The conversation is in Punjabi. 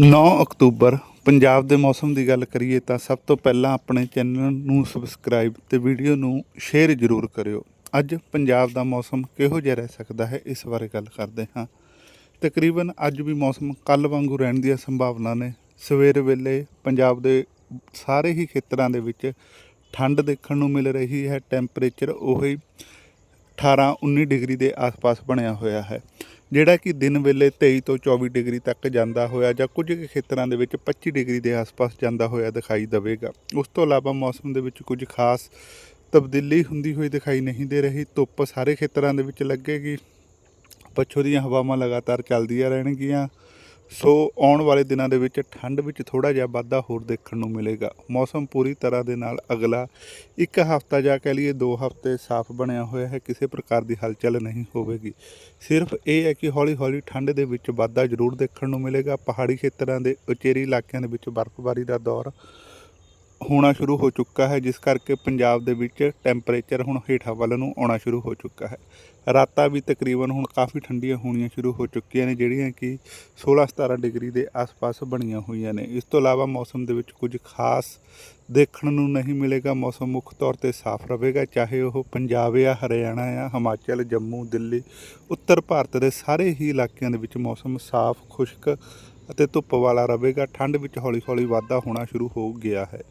9 ਅਕਤੂਬਰ, ਪੰਜਾਬ ਦੇ ਮੌਸਮ ਦੀ ਗੱਲ ਕਰੀਏ ਤਾਂ ਸਭ ਤੋਂ ਪਹਿਲਾਂ ਆਪਣੇ ਚੈਨਲ ਨੂੰ ਸਬਸਕ੍ਰਾਈਬ ਤੇ ਵੀਡੀਓ ਨੂੰ ਸ਼ੇਅਰ ਜ਼ਰੂਰ ਕਰਿਓ। ਅੱਜ ਪੰਜਾਬ ਦਾ ਮੌਸਮ ਕਿਹੋ ਜਿਹਾ ਰਹਿ ਸਕਦਾ ਹੈ? ਇਸ ਬਾਰੇ ਗੱਲ ਕਰਦੇ ਹਾਂ। ਤਕਰੀਬਨ ਅੱਜ ਵੀ ਮੌਸਮ ਕੱਲ ਵਾਂਗੂ ਰਹਿਣ ਦੀਆਂ ਸੰਭਾਵਨਾ ਨੇ। ਸਵੇਰ ਵੇਲੇ ਪੰਜਾਬ ਦੇ ਸਾਰੇ ਹੀ ਖੇਤਰਾਂ ਦੇ ਵਿੱਚ ਠੰਡ ਦੇਖਣ ਨੂੰ ਮਿਲ ਰਹੀ ਹੈ। ਟੈਂਪਰੇਚਰ ਉਹੀ 18 19 ਡਿਗਰੀ ਦੇ ਆਸ-ਪਾਸ ਬਣਿਆ ਹੋਇਆ ਹੈ। ਜਿਹੜਾ ਕਿ ਦਿਨ ਵੇਲੇ 23 ਤੋਂ 24 ਡਿਗਰੀ ਤੱਕ ਜਾਂਦਾ ਹੋਇਆ ਜਾਂ ਕੁਝ ਕੁ ਖੇਤਰਾਂ ਦੇ ਵਿੱਚ 25 ਡਿਗਰੀ ਦੇ ਆਸ-ਪਾਸ ਜਾਂਦਾ ਹੋਇਆ ਦਿਖਾਈ ਦੇਵੇਗਾ। ਉਸ ਤੋਂ ਇਲਾਵਾ ਮੌਸਮ ਦੇ ਵਿੱਚ ਕੁਝ ਖਾਸ ਤਬਦੀਲੀ ਹੁੰਦੀ ਹੋਈ ਦਿਖਾਈ ਨਹੀਂ ਦੇ ਰਹੀ। ਧੁੱਪ ਸਾਰੇ ਖੇਤਰਾਂ ਦੇ ਵਿੱਚ ਲੱਗੇਗੀ। ਪੱਛੋ ਦੀਆਂ ਹਵਾਵਾਂ ਲਗਾਤਾਰ ਚੱਲਦੀਆਂ ਰਹਿਣਗੀਆਂ। ਸੋ ਆਉਣ ਵਾਲੇ ਦਿਨਾਂ ਦੇ ਵਿੱਚ ਠੰਡ ਵਿੱਚ ਥੋੜਾ ਜਿਹਾ ਵਾਧਾ ਹੋਰ ਦੇਖਣ ਨੂੰ ਮਿਲੇਗਾ। ਮੌਸਮ ਪੂਰੀ ਤਰ੍ਹਾਂ ਦੇ ਨਾਲ ਅਗਲਾ ਇੱਕ ਹਫ਼ਤਾ ਜਾਂ ਕਹਿ ਲਈਏ ਦੋ ਹਫ਼ਤੇ ਸਾਫ਼ ਬਣਿਆ ਹੋਇਆ ਹੈ, ਕਿਸੇ ਪ੍ਰਕਾਰ ਦੀ ਹਲਚਲ ਨਹੀਂ ਹੋਵੇਗੀ। ਸਿਰਫ ਇਹ ਹੈ ਕਿ ਹੌਲੀ ਹੌਲੀ ਠੰਡ ਦੇ ਵਿੱਚ ਵਾਧਾ ਜ਼ਰੂਰ ਦੇਖਣ ਨੂੰ ਮਿਲੇਗਾ। ਪਹਾੜੀ ਖੇਤਰਾਂ ਦੇ ਉਚੇਰੀ ਇਲਾਕਿਆਂ ਦੇ ਵਿੱਚ ਬਰਫ਼ਬਾਰੀ ਦਾ ਦੌਰ ਹੋਣਾ ਸ਼ੁਰੂ ਹੋ ਚੁੱਕਾ ਹੈ, ਜਿਸ ਕਰਕੇ ਪੰਜਾਬ ਦੇ ਵਿੱਚ ਟੈਂਪਰੇਚਰ ਹੁਣ ਹੇਠਾਂ ਵੱਲ ਨੂੰ ਆਉਣਾ ਸ਼ੁਰੂ ਹੋ ਚੁੱਕਾ ਹੈ। ਰਾਤਾਂ ਵੀ ਤਕਰੀਬਨ ਹੁਣ ਕਾਫੀ ਠੰਡੀਆਂ ਹੋਣੀਆਂ ਸ਼ੁਰੂ ਹੋ ਚੁੱਕੀਆਂ ਨੇ, ਜਿਹੜੀਆਂ ਕਿ 16-17 ਡਿਗਰੀ ਦੇ ਆਸ-ਪਾਸ ਬਣੀਆਂ ਹੋਈਆਂ ਨੇ। ਇਸ ਤੋਂ ਇਲਾਵਾ ਮੌਸਮ ਦੇ ਵਿੱਚ ਕੁਝ ਖਾਸ ਦੇਖਣ ਨੂੰ ਨਹੀਂ ਮਿਲੇਗਾ। ਮੌਸਮ ਮੁੱਖ ਤੌਰ ਤੇ ਸਾਫ਼ ਰਹੇਗਾ, ਚਾਹੇ ਉਹ ਪੰਜਾਬ ਜਾਂ ਹਰਿਆਣਾ ਜਾਂ ਹਿਮਾਚਲ, ਜੰਮੂ, ਦਿੱਲੀ, ਉੱਤਰ ਭਾਰਤ ਦੇ ਸਾਰੇ ਹੀ ਇਲਾਕਿਆਂ ਦੇ ਵਿੱਚ ਮੌਸਮ ਸਾਫ਼, ਖੁਸ਼ਕ ਅਤੇ ਧੁੱਪ ਵਾਲਾ ਰਹੇਗਾ। ਠੰਡ ਵਿੱਚ ਹੌਲੀ-ਹੌਲੀ ਵਾਧਾ ਹੋਣਾ ਸ਼ੁਰੂ ਹੋ ਗਿਆ ਹੈ।